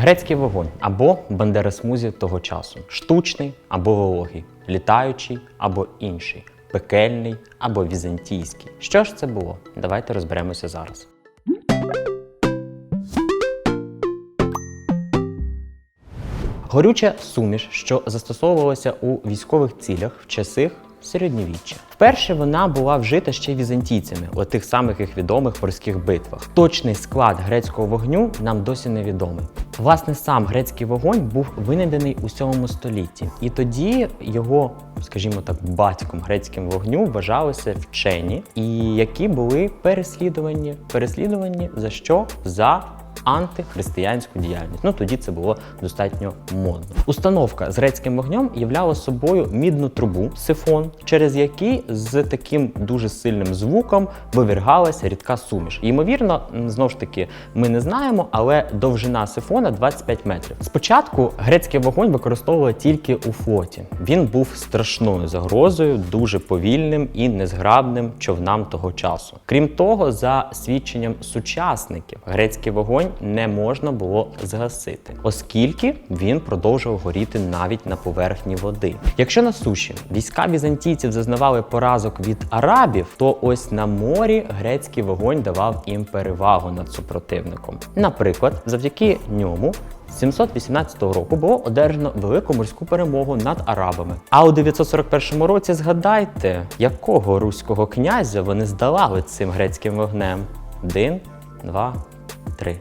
Грецький вогонь або бандерасмузі того часу, штучний або вологий, літаючий або інший, пекельний або візантійський. Що ж це було? Давайте розберемося зараз. Горюча суміш, що застосовувалася у військових цілях в часи середньовіччя. Вперше вона була вжита ще візантійцями у тих самих їх відомих морських битвах. Точний склад грецького вогню нам досі невідомий. Власне, сам грецький вогонь був винайдений у 7 столітті, і тоді його, скажімо так, батьком грецьким вогню вважалися вчені, і які були переслідувані. Переслідувані за що? За антихристиянську діяльність. Ну тоді це було достатньо модно. Установка з грецьким вогнем являла собою мідну трубу, сифон, через який з таким дуже сильним звуком вивіргалася рідка суміш. Ймовірно, знову ж таки, ми не знаємо, але довжина сифона 25 метрів. Спочатку грецький вогонь використовували тільки у флоті. Він був страшною загрозою, дуже повільним і незграбним човнам того часу. Крім того, за свідченням сучасників, грецький вогонь не можна було згасити, оскільки він продовжував горіти навіть на поверхні води. Якщо на суші війська візантійців зазнавали поразок від арабів, то ось на морі грецький вогонь давав їм перевагу над супротивником. Наприклад, завдяки ньому. з 718 року було одержано велику морську перемогу над арабами. А у 941 році згадайте, якого руського князя вони здолали цим грецьким вогнем. Один, два, три.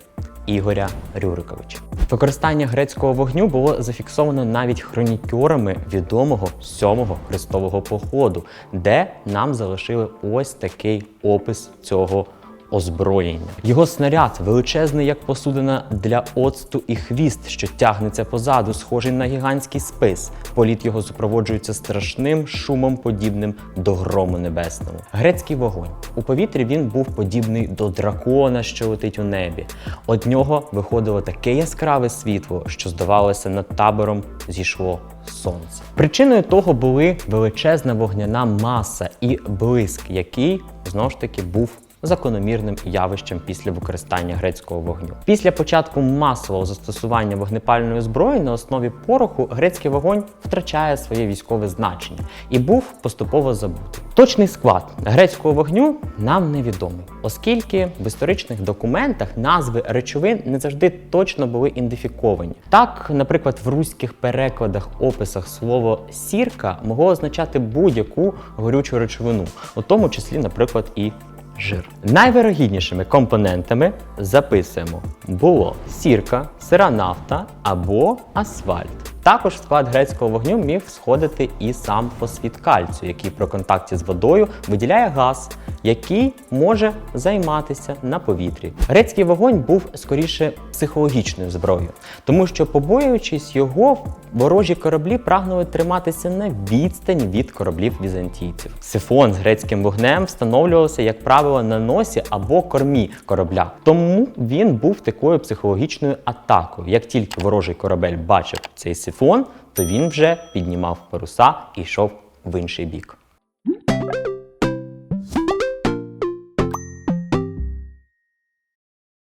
Ігоря Рюриковича. Використання грецького вогню було зафіксовано навіть хронікерами відомого сьомого хрестового походу, де нам залишили ось такий опис цього озброєння. Його снаряд величезний, як посудина для оцту і хвіст, що тягнеться позаду, схожий на гігантський спис. Політ його супроводжується страшним шумом, подібним до грому небесного. Грецький вогонь у повітрі він був подібний до дракона, що летить у небі. Од нього виходило таке яскраве світло, що здавалося, над табором зійшло сонце. Причиною того були величезна вогняна маса і блиск, який знову ж таки був закономірним явищем після використання грецького вогню. Після початку масового застосування вогнепальної зброї на основі пороху грецький вогонь втрачає своє військове значення і був поступово забутий. Точний склад грецького вогню нам невідомий, оскільки в історичних документах назви речовин не завжди точно були ідентифіковані. Так, наприклад, в руських перекладах, описах слово сірка могло означати будь-яку горючу речовину, у тому числі, наприклад, і жир. Найвирогіднішими компонентами записуємо було сірка, сира нафта або асфальт. Також в склад грецького вогню міг сходити і сам фосфід кальцію, який при контакті з водою виділяє газ, який може займатися на повітрі. Грецький вогонь був скоріше психологічною зброєю, тому що, побоюючись його, ворожі кораблі прагнули триматися на відстані від кораблів візантійців. Сифон з грецьким вогнем встановлювався, як правило, на носі або кормі корабля. Тому він був такою психологічною атакою. Як тільки ворожий корабель бачив цей сифон, то він вже піднімав паруса і йшов в інший бік.